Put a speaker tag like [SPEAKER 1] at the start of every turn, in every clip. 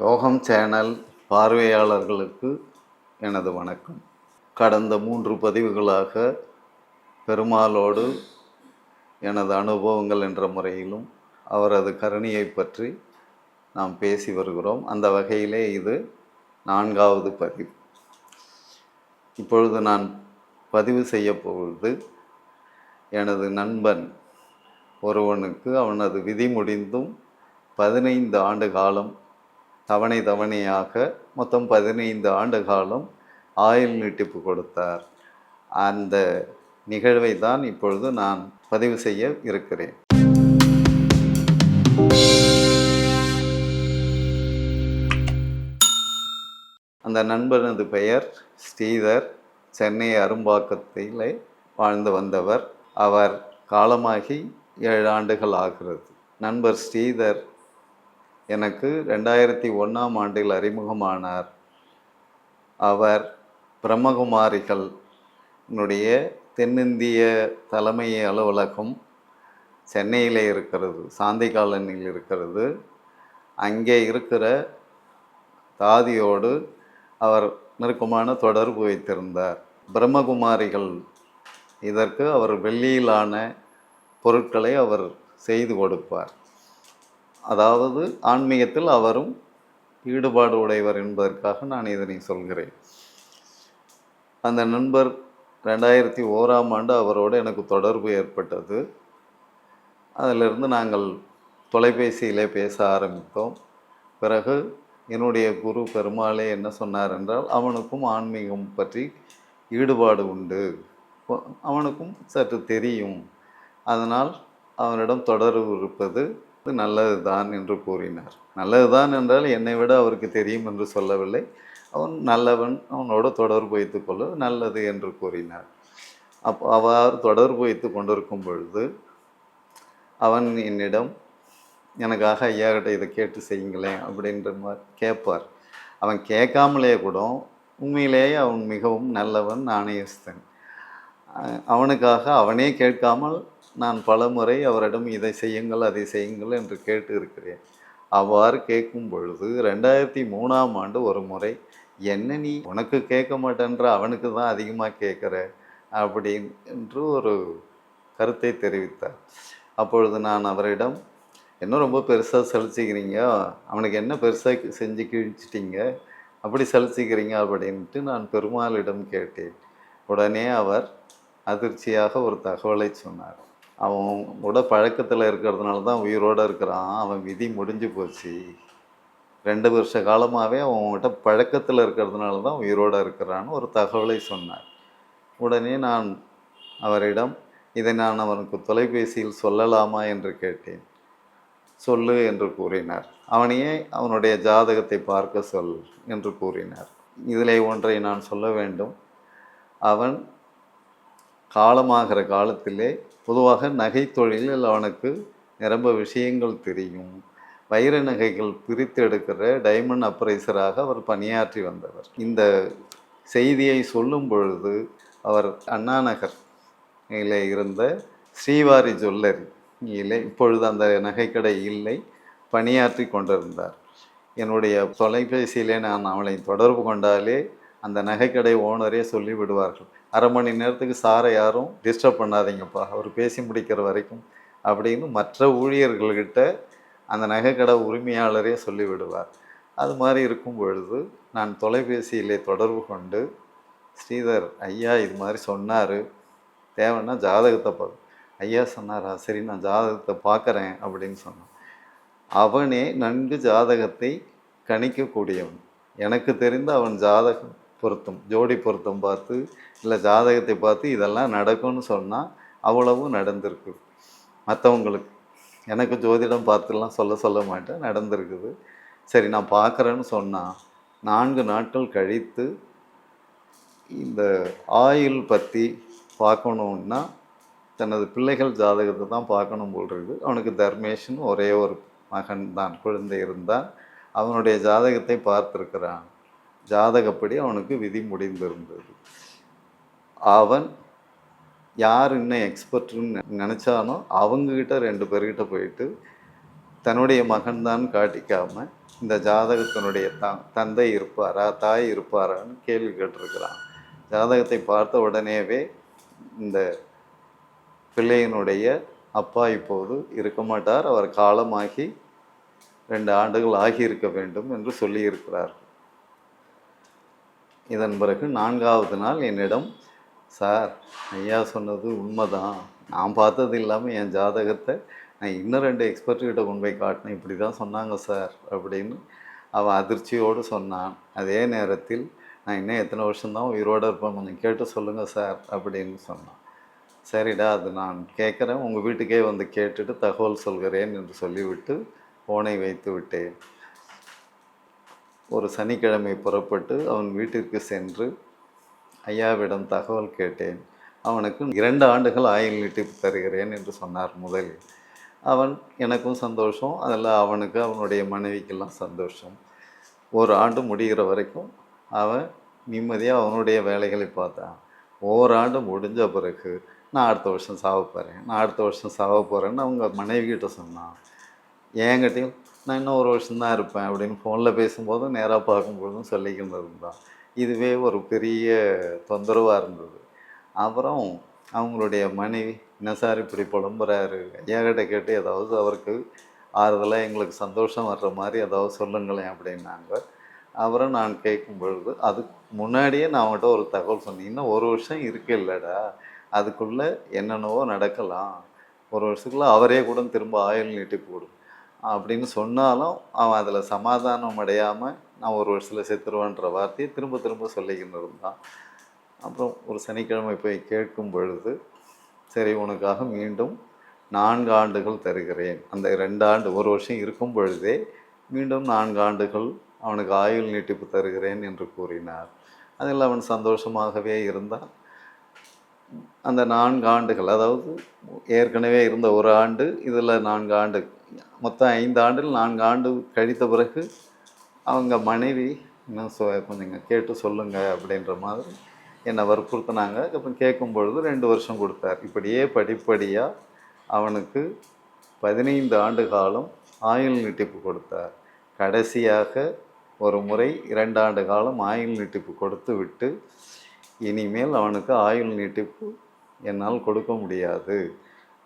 [SPEAKER 1] யோகம் சேனல் பார்வையாளர்களுக்கு எனது வணக்கம். கடந்த மூன்று பதிவுகளாக பெருமாளோடு எனது அனுபவங்கள் என்ற முறையிலும் அவரது கருணையை பற்றி நாம் பேசி வருகிறோம். அந்த வகையிலே இது நான்காவது பதிவு. இப்பொழுது நான் பதிவு செய்யப்போவது எனது நண்பன் ஒருவனுக்கு அவனது விதி முடிந்தும் பதினைந்து ஆண்டு காலம் தவணை தவணையாக மொத்தம் பதினைந்து ஆண்டு காலம் ஆயுள் நீட்டிப்பு கொடுத்தார். அந்த நிகழ்வை தான் இப்பொழுது நான் பதிவு செய்ய இருக்கிறேன். அந்த நண்பனது பெயர் ஸ்ரீதர். சென்னை அரும்பாக்கத்திலே வாழ்ந்து வந்தவர். அவர் காலமாகி ஏழு ஆண்டுகள் ஆகிறது. நண்பர் ஸ்ரீதர் எனக்கு ரெண்டாயிரத்தி ஒன்றாம் ஆண்டில் அறிமுகமானார். அவர் பிரம்மகுமாரிகள்னுடைய தென்னிந்திய தலைமை அலுவலகம் சென்னையிலே இருக்கிறது சாந்தி காலனியில் இருக்கிறது. அங்கே இருக்கிற தாதியோடு அவர் நெருக்கமான தொடர்பு வைத்திருந்தார். பிரம்மகுமாரிகள் இதற்கு அவர் வெள்ளியிலான பொருட்களை அவர் செய்து கொடுப்பார். அதாவது ஆன்மீகத்தில் அவரும் ஈடுபாடு உடையவர் என்பதற்காக நான் இதனை சொல்கிறேன். அந்த நண்பர் ரெண்டாயிரத்தி ஓராம் ஆண்டு அவரோடு எனக்கு தொடர்பு ஏற்பட்டது. அதிலிருந்து நாங்கள் தொலைபேசியிலே பேச ஆரம்பித்தோம். பிறகு என்னுடைய குரு பெருமாளே என்ன சொன்னார் என்றால் அவனுக்கும் ஆன்மீகம் பற்றி ஈடுபாடு உண்டு. அவனுக்கும் சற்று தெரியும். அதனால் அவனிடம் தொடர்பு இருப்பது நல்லது தான் என்று கூறினார். நல்லது தான் என்றால் என்னை விட அவருக்கு தெரியும் என்று சொல்லவில்லை. அவன் நல்லவன் அவனோட தொடர்பு வைத்து கொள்ள நல்லது என்று கூறினார். அப்போ அவர் தொடர்பு வைத்து கொண்டிருக்கும் பொழுது அவன் என்னிடம் எனக்காக ஐயா கிட்ட இதை கேட்டு செய்யுங்களேன் அப்படின்ற மாதிரி கேட்பார். அவன் கேட்காமலே கூட உண்மையிலேயே அவன் மிகவும் நல்லவன் நாணயஸ்தன் அவனுக்காக அவனே கேட்காமல் நான் பல முறை அவரிடம் இதை செய்யுங்கள் அதை செய்யுங்கள் என்று கேட்டு இருக்கிறேன் அவ்வாறு கேட்கும் பொழுது ரெண்டாயிரத்தி மூணாம் ஆண்டு ஒரு முறை என்ன நீ உனக்கு கேட்க மாட்டேன்ற அவனுக்கு தான் அதிகமாக கேட்குற? அப்படின்னு என்று ஒரு கருத்தை தெரிவித்தார். அப்பொழுது நான் அவரிடம் என்ன ரொம்ப பெருசாக சலிச்சிக்கிறீங்க? அவனுக்கு என்ன பெருசாக செஞ்சு கிழிச்சிட்டிங்க? அப்படி சலிச்சிக்கிறீங்க? அப்படின்ட்டு நான் பெருமாளிடம் கேட்டேன். உடனே அவர் அதிர்ச்சியாக ஒரு தகவலை சொன்னார். அவன் கூட பழக்கத்தில் இருக்கிறதுனால தான் உயிரோடு இருக்கிறான். அவன் விதி முடிஞ்சு போச்சு. ரெண்டு வருஷ காலமாகவே அவன்கிட்ட பழக்கத்தில் இருக்கிறதுனால தான் உயிரோடு இருக்கிறான்னு ஒரு தகவலை சொன்னார். உடனே நான் அவரிடம் இதை நான் அவனுக்கு தொலைபேசியில் சொல்லலாமா? என்று கேட்டேன். சொல்லு என்று கூறினார். அவனையே அவனுடைய ஜாதகத்தை பார்க்க சொல் என்று கூறினார். இதிலே ஒன்றை நான் சொல்ல வேண்டும். அவன் காலமாகிற காலத்திலே பொதுவாக நகை தொழிலில் அவனுக்கு நிரம்ப விஷயங்கள் தெரியும். வைர நகைகள் பிரித்து எடுக்கிற டைமண்ட் அப்ரைசராக அவர் பணியாற்றி வந்தவர். இந்த செய்தியை சொல்லும் பொழுது அவர் அண்ணா நகர் இருந்த ஸ்ரீவாரி ஜுவல்லரி இல்லை இப்பொழுது அந்த நகைக்கடை இல்லை பணியாற்றி கொண்டிருந்தார். என்னுடைய தொலைபேசியிலே நான் அவளை தொடர்பு கொண்டாலே அந்த நகைக்கடை ஓனரே சொல்லி விடுவார்கள் அரை மணி நேரத்துக்கு சாரை யாரும் டிஸ்டர்ப் பண்ணாதீங்கப்பா அவர் பேசி முடிக்கிற வரைக்கும் அப்படின்னு மற்ற ஊழியர்கள்கிட்ட அந்த நகைக்கடை உரிமையாளரே சொல்லிவிடுவார். அது மாதிரி இருக்கும் பொழுது நான் தொலைபேசியிலே தொடர்பு கொண்டு ஸ்ரீதர் ஐயா இது மாதிரி சொன்னார் தேவைன்னா ஜாதகத்தை பார்க்க ஐயா சொன்னாரா? சரி நான் ஜாதகத்தை பார்க்குறேன் அப்படின்னு சொன்னான். அவனே நன்கு ஜாதகத்தை கணிக்கக்கூடியவன். எனக்கு தெரிந்து அவன் ஜாதகம் பொருத்தம் ஜோடி பொருத்தம் பார்த்து இல்லை ஜாதகத்தை பார்த்து இதெல்லாம் நடக்கும்னு சொன்னால் அவ்வளவும் நடந்திருக்கு. மற்றவங்களுக்கு எனக்கு ஜோதிடம் பார்த்துலாம் சொல்ல சொல்ல மாட்டேன் நடந்திருக்குது. சரி நான் பார்க்குறேன்னு சொன்னால் நான்கு நாட்கள் கழித்து இந்த ஆயுள் பற்றி பார்க்கணுன்னா தனது பிள்ளைகள் ஜாதகத்தை தான் பார்க்கணும் போல் இருக்குது அவனுக்கு தர்மேஷன் ஒரே ஒரு மகன் தான் குழந்தை இருந்தால் அவனுடைய ஜாதகத்தை பார்த்துருக்கிறான். ஜாதகப்படி அவனுக்கு விதி முடிந்திருந்தது. அவன் யார் இன்னும் எக்ஸ்பர்ட்னு நினச்சானோ அவங்கக்கிட்ட ரெண்டு பேர்கிட்ட போயிட்டு தன்னுடைய மகன்தான் காட்டிக்காம இந்த ஜாதகத்தினுடைய த தந்தை இருப்பாரா தாய் இருப்பாரான்னு கேள்வி கேட்டிருக்கிறான். ஜாதகத்தை பார்த்த உடனேவே இந்த பிள்ளையினுடைய அப்பா இப்போது இருக்க மாட்டார். அவர் காலமாகி ரெண்டு ஆண்டுகள் ஆகியிருக்க வேண்டும் என்று சொல்லியிருக்கிறார் இதன் பிறகு நான்காவது நாள் என்னிடம் சார் ஐயா சொன்னது உண்மைதான். நான் பார்த்தது இல்லாமல் என் ஜாதகத்தை நான் இன்னும் ரெண்டு எக்ஸ்பர்ட்கிட்ட கொண்டு போய் காட்டினேன். இப்படி தான் சொன்னாங்க சார் அப்படின்னு அவன் அதிர்ச்சியோடு சொன்னான். அதே நேரத்தில் நான் இன்னும் எத்தனை வருஷம்தான் உயிரோடு இருப்பேன். கொஞ்சம் கேட்டு சொல்லுங்கள் சார் அப்படின்னு சொன்னான். சரிடா அது நான் கேட்குறேன். உங்கள் வீட்டுக்கே வந்து கேட்டுட்டு தகவல் சொல்கிறேன் என்று சொல்லிவிட்டு ஃபோனை வைத்து விட்டேன். ஒரு சனிக்கிழமை புறப்பட்டு அவன் வீட்டிற்கு சென்று ஐயாவிடம் தகவல் கேட்டேன். அவனுக்கு இரண்டு ஆண்டுகள் ஆயுள் நீட்டிப்பு தருகிறேன் என்று சொன்னார் முதலில். அவன் எனக்கும் சந்தோஷம். அதில் அவனுக்கு அவனுடைய மனைவிக்கெல்லாம் சந்தோஷம். ஒரு ஆண்டு முடிகிற வரைக்கும் அவன் நிம்மதியாக அவனுடைய வேலைகளை பார்த்தான். ஓராண்டு முடிஞ்ச பிறகு நான் அடுத்த வருஷம் சாவ போகிறேன் நான் அடுத்த வருஷம் சாவ போகிறேன்னு அவங்க மனைவிக்கிட்ட சொன்னான். என்கிட்டயும் நான் இன்னும் ஒரு வருஷம்தான் இருப்பேன் அப்படின்னு ஃபோனில் பேசும்போதும் நேராக பார்க்கும்போதும் சொல்லிக்கிட்டு இருந்தான் இதுவே ஒரு பெரிய தொந்தரவாக இருந்தது. அப்புறம் அவங்களுடைய மனைவி என்ன சார் இப்படி புலம்புறாரு? ஐயா கிட்ட கேட்டு ஏதாவது அவருக்கு ஆறுதலாக எங்களுக்கு சந்தோஷம் வர்ற மாதிரி ஏதாவது சொல்லுங்களேன் அப்படின்னாங்க. அப்புறம் நான் கேட்கும் பொழுது அதுக்கு முன்னாடியே நான் அவங்ககிட்ட ஒரு தகவல் சொன்னேன். இன்னும் ஒரு வருஷம் இருக்கு இல்லைடா. அதுக்குள்ளே என்னென்னவோ நடக்கலாம். ஒரு வருஷத்துக்குள்ளே அவரே கூட திரும்ப ஆயுள் நீட்டி போடும் அப்படின்னு சொன்னாலும் அவன் அதில் சமாதானம் அடையாமல் நான் ஒரு வருஷத்தில் செத்துருவான்ற வார்த்தையை திரும்ப திரும்ப சொல்லிக்கின்னு இருந்தான். அப்புறம் ஒரு சனிக்கிழமை போய் கேட்கும் பொழுது சரி உனக்காக மீண்டும் நான்கு ஆண்டுகள் தருகிறேன். அந்த ரெண்டு ஆண்டு ஒரு வருஷம் இருக்கும் பொழுதே மீண்டும் நான்கு ஆண்டுகள் அவனுக்கு ஆயுள் நீட்டிப்பு தருகிறேன் என்று கூறினார். அதில் அவன் சந்தோஷமாகவே இருந்தான். அந்த நான்கு ஆண்டுகள் அதாவது ஏற்கனவே இருந்த ஒரு ஆண்டு இதில் நான்கு ஆண்டு மொத்தம் ஐந்து ஆண்டில் நான்கு ஆண்டு கழித்த பிறகு அவங்க மனைவி இன்னும் சொ கொஞ்சம் கேட்டு சொல்லுங்க அப்படின்ற மாதிரி என்னை வற்புறுத்தினாங்க. அப்புறம் கேட்கும் பொழுது ரெண்டு வருஷம் கொடுத்தார். இப்படியே படிப்படியாக அவனுக்கு பதினைந்து ஆண்டு காலம் ஆயுள் நீட்டிப்பு கொடுத்தார். கடைசியாக ஒரு முறை இரண்டு ஆண்டு காலம் ஆயுள் நீட்டிப்பு கொடுத்து விட்டு இனிமேல் அவனுக்கு ஆயுள் நீட்டிப்பு என்னால் கொடுக்க முடியாது.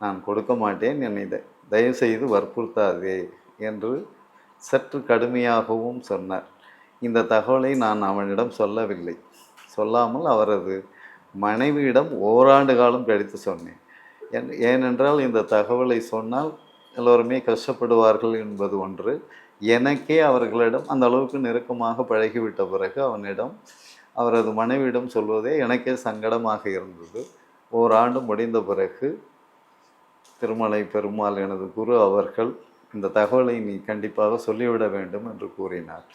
[SPEAKER 1] நான் கொடுக்க மாட்டேன். என்னை த- தயவுசெய்து வற்புறுத்தாதே என்று சற்று கடுமையாகவும் சொன்னார். இந்த தகவலை நான் அவனிடம் சொல்லவில்லை. சொல்லாமல் அவரது மனைவியிடம் ஓராண்டு காலம் கழித்து சொன்னேன். ஏனென்றால் இந்த தகவலை சொன்னால் எல்லோருமே கஷ்டப்படுவார்கள் என்பது ஒன்று. எனக்கே அவர்களிடம் அந்த அளவுக்கு நெருக்கமாக பழகிவிட்ட பிறகு அவனிடம் அவரது மனைவியிடம் சொல்வதே எனக்கே சங்கடமாக இருந்தது. ஓராண்டு முடிந்த பிறகு திருமலை பெருமாள் எனது குரு அவர்கள் இந்த தகவலை நீ கண்டிப்பாக சொல்லிவிட வேண்டும் என்று கூறினார்.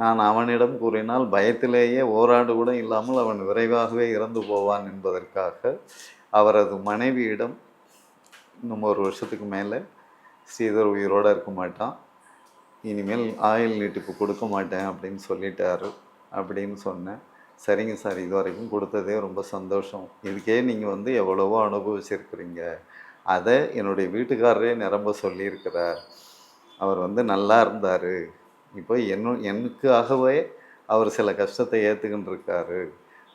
[SPEAKER 1] நான் அவனிடம் கூறினால் பயத்திலேயே ஓராண்டு கூட இல்லாமல் அவன் விரைவாகவே இறந்து போவான் என்பதற்காக அவரது மனைவியிடம் இன்னும் ஒரு வருஷத்துக்கு மேலே ஸ்ரீதர் உயிரோடு இருக்க மாட்டான். இனிமேல் ஆயுள் நீட்டிப்பு கொடுக்க மாட்டேன் அப்படின்னு சொல்லிட்டாரு அப்படின்னு சொன்னேன். சரிங்க சார் இது வரைக்கும் கொடுத்ததே ரொம்ப சந்தோஷம். இதுக்கே நீங்கள் வந்து எவ்வளவோ அனுபவிச்சிருக்கிறீங்க. அதை என்னுடைய வீட்டுக்காரரே நிரம்ப சொல்லியிருக்கிறார். அவர் வந்து நல்லா இருந்தார். இப்போ என்ன எனக்காகவே அவர் சில கஷ்டத்தை ஏற்றுக்கிட்டு இருக்காரு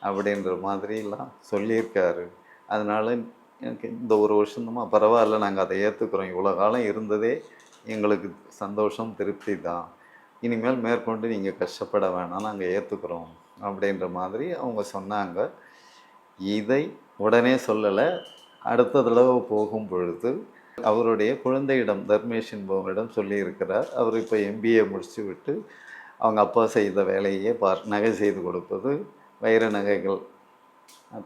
[SPEAKER 1] அப்படின்ற மாதிரிலாம் சொல்லியிருக்காரு. அதனால் எனக்கு இந்த ஒரு வருஷமா பரவாயில்ல நாங்கள் அதை ஏற்றுக்கிறோம் இவ்வளோ காலம் இருந்ததே எங்களுக்கு சந்தோஷம் திருப்தி தான். இனிமேல் மேற்கொண்டு நீங்கள் கஷ்டப்பட வேணாம் நாங்கள் ஏற்றுக்கிறோம் அப்படின்ற மாதிரி அவங்க சொன்னாங்க. இதை உடனே சொல்லலை. அடுத்த தடவை போகும் பொழுது அவருடைய குழந்தையிடம் தர்மேஷின் என்பவரிடம் சொல்லியிருக்கிறார். அவர் இப்போ எம்பிஏ முடிச்சு விட்டு அவங்க அப்பா செய்த வேலையே பார் நகை செய்து கொடுப்பது வைர நகைகள்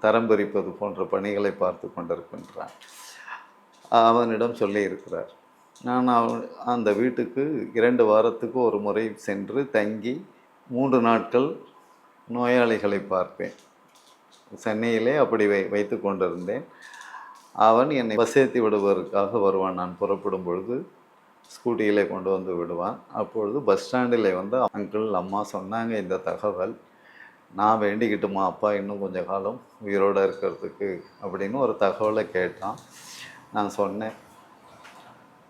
[SPEAKER 1] தரம் பிரிப்பது போன்ற பணிகளை பார்த்து கொண்டிருக்கின்றான். அவனிடம் சொல்லியிருக்கிறார். நான் அவன் அந்த வீட்டுக்கு இரண்டு வாரத்துக்கு ஒரு முறை சென்று தங்கி மூன்று நாட்கள் நோயாளிகளை பார்ப்பேன். சென்னையிலே அப்படி வை வைத்து கொண்டிருந்தேன். அவன் என்னை பஸ் விடுவதற்காக வருவான். நான் புறப்படும் பொழுது ஸ்கூட்டியிலே கொண்டு வந்து விடுவான். அப்பொழுது பஸ் ஸ்டாண்டில் வந்து அங்கிள் அம்மா சொன்னாங்க இந்த தகவல். நான் வேண்டிக்கிட்டுமா அப்பா? இன்னும் கொஞ்சம் காலம் உயிரோடு இருக்கிறதுக்கு அப்படின்னு ஒரு தகவலை கேட்டான். நான் சொன்னேன்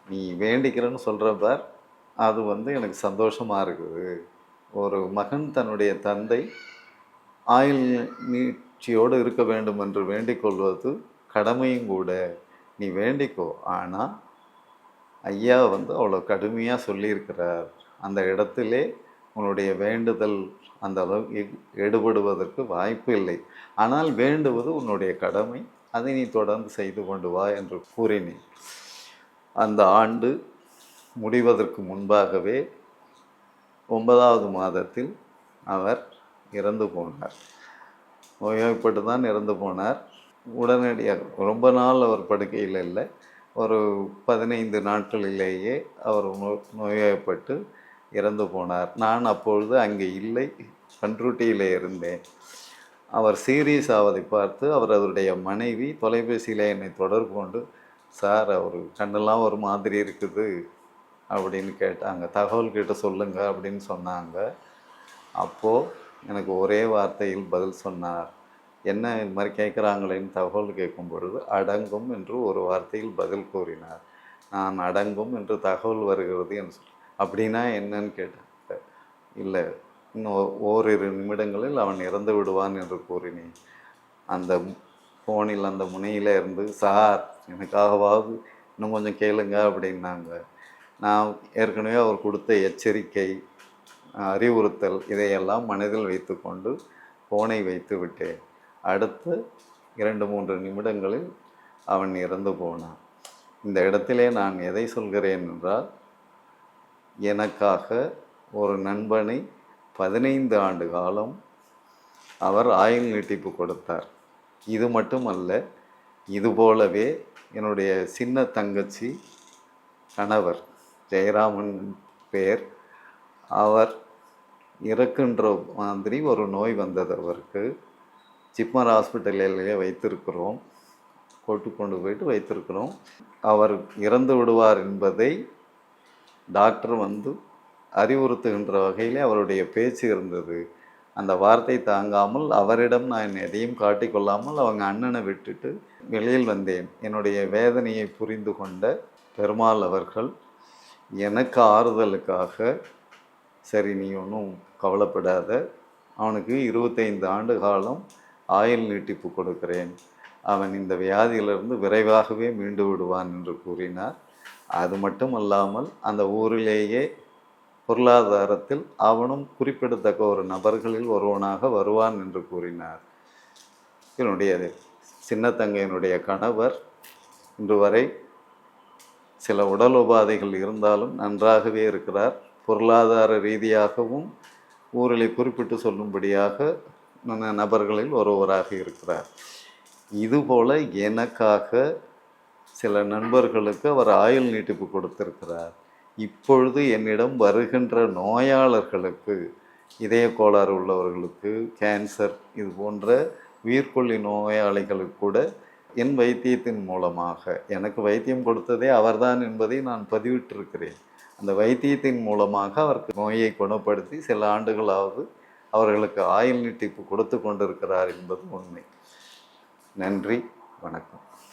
[SPEAKER 1] நீ வேண்டிக்கிறேன்னு சொல்கிற பார். அது வந்து எனக்கு சந்தோஷமாக இருக்குது. ஒரு மகன் தன்னுடைய தந்தை ஆயுள் நீட்சியோடு இருக்க வேண்டும் என்று வேண்டிக் கொள்வது கடமையும் கூட நீ வேண்டிக்கோ. ஆனால் ஐயா வந்து அவ்வளோ கடுமையாக சொல்லியிருக்கிறார். அந்த இடத்திலே உன்னுடைய வேண்டுதல் அந்த அளவு எ- எடுபடுவதற்கு வாய்ப்பு இல்லை. ஆனால் வேண்டுவது உன்னுடைய கடமை. அதை நீ தொடர்ந்து செய்து கொண்டு வா என்று கூறினேன். அந்த ஆண்டு முடிவதற்கு முன்பாகவே ஒன்பதாவது மாதத்தில் அவர் இறந்து போனார். நோய்வாய்ப்பட்டு தான் இறந்து போனார். உடனடியாக ரொம்ப நாள் அவர் படுக்கையில் இல்லை. ஒரு பதினைந்து நாட்களிலேயே அவர் நோ- நோயப்பட்டு இறந்து போனார். நான் அப்பொழுது அங்கே இல்லை பன்ருட்டியில் இருந்தேன். அவர் சீரியஸ் ஆவதை பார்த்து அவர் அவருடைய மனைவி தொலைபேசியில் என்னை தொடர்பு கொண்டு சார் அவர் கண்ணெல்லாம் ஒரு மாதிரி இருக்குது அப்படின்னு கேட்டாங்க. தகவல் கிட்ட சொல்லுங்கள் அப்படின்னு சொன்னாங்க. அப்போது எனக்கு ஒரே வார்த்தையில் பதில் சொன்னார். என்ன இது மாதிரி கேட்குறாங்களேன்னு தகவல் கேட்கும் பொழுது அடங்கும் என்று ஒரு வார்த்தையில் பதில் கூறினார். நான் அடங்கும் என்று தகவல் வருகிறது என்று சொல் அப்படின்னா என்னன்னு கேட்டேன். இல்லை இன்னும் ஓ- ஓரிரு நிமிடங்களில் அவன் இறந்து விடுவான் என்று கூறினேன். அந்த ஃபோனில் அந்த முனையில் இருந்து சார் எனக்காகவாவது இன்னும் கொஞ்சம் கேளுங்க அப்படின்னாங்க. நான் ஏற்கனவே அவர் கொடுத்த எச்சரிக்கை அறிவுறுத்தல் இதையெல்லாம் மனதில் வைத்துக்கொண்டு ஃபோனை வைத்து விட்டேன். அடுத்து இரண்டு மூன்று நிமிடங்களில் அவன் இறந்து போனான். இந்த இடத்திலே நான் எதை சொல்கிறேன் என்றால் எனக்காக ஒரு நண்பனை பதினைந்து ஆண்டு காலம் அவர் ஆயுள் நீட்டிப்பு கொடுத்தார். இது மட்டுமல்ல இது போலவே என்னுடைய சின்ன தங்கச்சி கணவர் ஜெயராமன் பேர் அவர் இறக்குன்ற மாதிரி ஒரு நோய் வந்தது அவருக்கு. ஜிப்மர் ஹாஸ்பிட்டலிலே வைத்திருக்கிறோம். போட்டு கொண்டு போயிட்டு வைத்திருக்கிறோம். அவர் இறந்து விடுவார் என்பதை டாக்டர் வந்து அறிவுறுத்துகின்ற வகையிலே அவருடைய பேச்சு இருந்தது. அந்த வார்த்தை தாங்காமல் அவரிடம் நான் எதையும் காட்டிக்கொள்ளாமல் அவங்க அண்ணனை விட்டுட்டு வெளியில் வந்தேன். என்னுடைய வேதனையை புரிந்து கொண்ட பெருமாள் அவர்கள் எனக்கு ஆறுதலுக்காக சரி நீ ஒன்றும் கவலைப்படாத. அவனுக்கு இருபத்தைந்து ஆண்டு காலம் ஆயுள் நீட்டிப்பு கொடுக்கிறேன். அவன் இந்த வியாதியிலிருந்து விரைவாகவே மீண்டு விடுவான் என்று கூறினார். அது மட்டும் அல்லாமல் அந்த ஊரிலேயே பொருளாதாரத்தில் அவனும் குறிப்பிடத்தக்க ஒரு நபர்களில் ஒருவனாக வருவான் என்று கூறினார். என்னுடைய சின்னத்தங்கையினுடைய கணவர் இன்று வரை சில உடல் உபாதைகள் இருந்தாலும் நன்றாகவே இருக்கிறார். பொருளாதார ரீதியாகவும் ஊரிலே குறிப்பிட்டு சொல்லும்படியாக நபர்களில் ஒருவராக இருக்கிறார். இதுபோல எனக்காக சில நண்பர்களுக்கு அவர் ஆயுள் நீட்டிப்பு கொடுத்திருக்கிறார். இப்பொழுது என்னிடம் வருகின்ற நோயாளர்களுக்கு இதய கோளாறு உள்ளவர்களுக்கு கேன்சர் இது போன்ற உயிர்கொல்லி நோயாளிகளுக்கு கூட என் வைத்தியத்தின் மூலமாக எனக்கு வைத்தியம் கொடுத்ததே அவர்தான் என்பதை நான் பதிவிட்டிருக்கிறேன். அந்த வைத்தியத்தின் மூலமாக அவருக்கு நோயை குணப்படுத்தி சில ஆண்டுகளாவது அவர்களுக்கு ஆயுள் நீட்டிப்பு கொடுத்து கொண்டிருக்கிறார் என்பது உண்மை. நன்றி வணக்கம்.